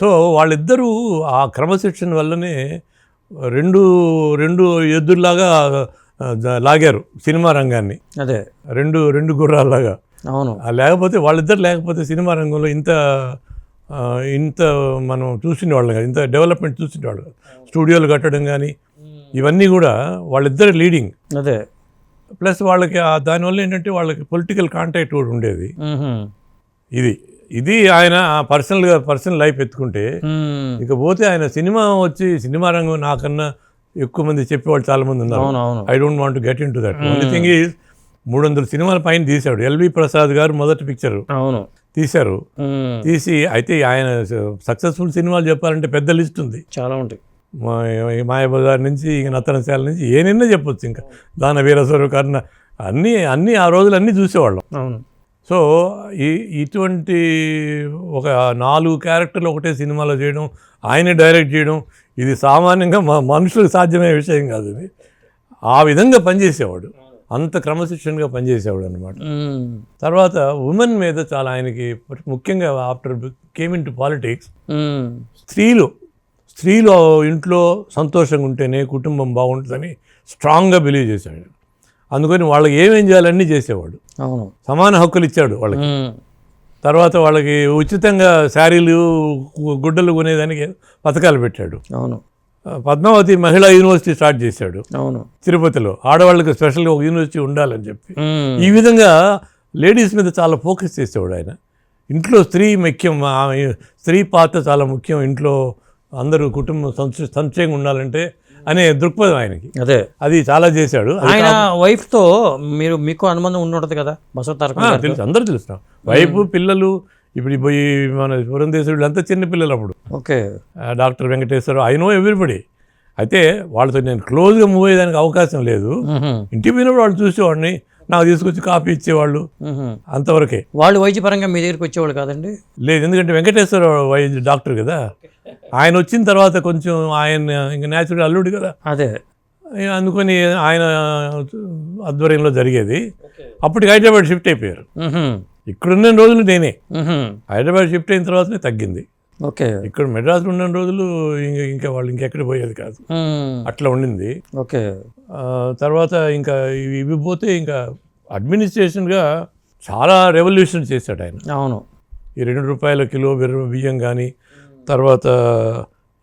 So వాళ్ళిద్దరూ ఆ క్రమశిక్షణ వల్లనే రెండు రెండు ఎద్దుల్లాగా లాగారు సినిమా రంగాన్ని. అదే. రెండు రెండు గుర్రాల్లాగా. అవును. లేకపోతే వాళ్ళిద్దరు లేకపోతే సినిమా రంగంలో ఇంత ఇంత మనం చూసిన వాళ్ళం కాదు. ఇంత డెవలప్మెంట్ చూసిన వాళ్ళు. స్టూడియోలు కట్టడం కానీ ఇవన్నీ కూడా వాళ్ళిద్దరు లీడింగ్. అదే. ప్లస్ వాళ్ళకి ఆ దానివల్ల ఏంటంటే వాళ్ళకి పొలిటికల్ కాంటాక్ట్ కూడా ఉండేది. ఇది. ఇది ఆయన పర్సనల్గా పర్సనల్ లైఫ్ ఎత్తుకుంటే మ్మ్. ఇక పోతే ఆయన సినిమా వచ్చి సినిమా రంగం నాకన్నా ఎక్కువ మంది చెప్పేవాళ్ళు చాలా మంది ఉన్నారు. I don't want get into that only thing is మూడు వందల సినిమాల పైన తీశాడు. ఎల్వి ప్రసాద్ గారు మొదటి పిక్చర్ అవును. తీశారు. తీసి అయితే ఆయన సక్సెస్ఫుల్ సినిమాలు చెప్పాలంటే పెద్ద లిస్ట్ ఉంది. చాలా ఉంటాయి. మాయాబజార్ నుంచి ఇంక నత్తనశాల నుంచి ఏనైనా చెప్పొచ్చు ఇంకా. దాన వీరస్వరు కర్ణ అన్నీ అన్నీ ఆ రోజులు అన్నీ చూసేవాళ్ళం. అవును. సో ఈ ఇటువంటి ఒక నాలుగు క్యారెక్టర్లు ఒకటే సినిమాలో చేయడం ఆయనే డైరెక్ట్ చేయడం ఇది సామాన్యంగా మా మనుషులకు సాధ్యమయ్యే విషయం కాదు ఇది ఆ విధంగా పనిచేసేవాడు అంత క్రమశిక్షణగా పనిచేసేవాడు అనమాట. తర్వాత ఉమెన్ మీద చాలా ఆయనకి ముఖ్యంగా after came into politics. స్త్రీలు స్త్రీలు ఇంట్లో సంతోషంగా ఉంటేనే కుటుంబం బాగుంటుందని స్ట్రాంగ్గా బిలీవ్ చేశాడు అందుకని వాళ్ళకి ఏమేం చేయాలన్నీ చేసేవాడు. అవును. సమాన హక్కులు ఇచ్చాడు వాళ్ళకి. తర్వాత వాళ్ళకి ఉచితంగా శారీలు గుడ్డలు కొనేదానికి పథకాలు పెట్టాడు. అవును. పద్మావతి మహిళా యూనివర్సిటీ స్టార్ట్ చేశాడు. అవును. తిరుపతిలో ఆడవాళ్ళకి స్పెషల్గా ఒక యూనివర్సిటీ ఉండాలని చెప్పి. ఈ విధంగా లేడీస్ మీద చాలా ఫోకస్ చేసేవాడు ఆయన. ఇంట్లో స్త్రీ ముఖ్యం ఆమె స్త్రీ పాత్ర చాలా ముఖ్యం. ఇంట్లో అందరూ కుటుంబం సంక్షేమంగా ఉండాలంటే అనే దృక్పథం ఆయనకి. అదే. అది చాలా చేశాడు. ఆయన వైఫ్తో మీరు మీకు అనుబంధం ఉండి ఉంటుంది కదా బసవ తారక ఆ, తెలుసు అందరూ తెలుసు వైఫ్ పిల్లలు ఇప్పుడు పోయి మన పురంధేశ్వరుడు అంతా చిన్న పిల్లలు అప్పుడు. Okay. Doctor Venkateswara I know everybody. అయితే వాళ్ళతో నేను క్లోజ్గా మూవ్ అయ్యేదానికి అవకాశం లేదు. ఇంటికి పోయినప్పుడు వాళ్ళు చూసేవాడిని. నాకు తీసుకొచ్చి కాఫీ ఇచ్చేవాళ్ళు. అంతవరకే. వాళ్ళు వైద్యపరంగా మీ దగ్గరికి వచ్చేవాళ్ళు కాదండి? లేదు ఎందుకంటే వెంకటేశ్వర వైద్య డాక్టర్ కదా. ఆయన వచ్చిన తర్వాత కొంచెం ఆయన ఇంకా న్యాచురల్ అల్లుడు కదా. అదే. అందుకని ఆయన ఆధ్వర్యంలో జరిగేది. అప్పటికి హైదరాబాద్ షిఫ్ట్ అయిపోయారు. ఇక్కడున్న రోజులు నేనే. హైదరాబాద్ షిఫ్ట్ అయిన తర్వాతనే తగ్గింది. ఓకే. ఇక్కడ మెడ్రాస్లో ఉన్న రోజులు ఇంకా ఇంకా వాళ్ళు ఇంకెక్కడ పోయేది కాదు. అట్లా ఉండింది. ఓకే. తర్వాత ఇంకా ఇవి పోతే ఇంకా అడ్మినిస్ట్రేషన్గా చాలా రెవల్యూషన్ చేశాడు ఆయన. అవును. ఈ రెండు రూపాయల కిలో బిర్ర బియ్యం కానీ తర్వాత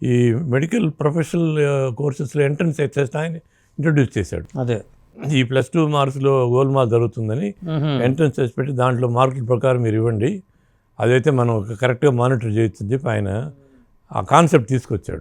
ఈ మెడికల్ ప్రొఫెషనల్ కోర్సెస్లో ఎంట్రన్స్ ఎక్సెస్ ఆయన ఇంట్రొడ్యూస్ చేశాడు. అదే. ఈ ప్లస్ టూ మార్క్స్లో గోల్ మార్క్ జరుగుతుందని. ఎంట్రన్స్ చేసి పెట్టి దాంట్లో మార్కుల ప్రకారం మీరు ఇవ్వండి. అదైతే మనం కరెక్ట్గా మానిటర్ చేయొచ్చని చెప్పి ఆయన ఆ కాన్సెప్ట్ తీసుకొచ్చాడు.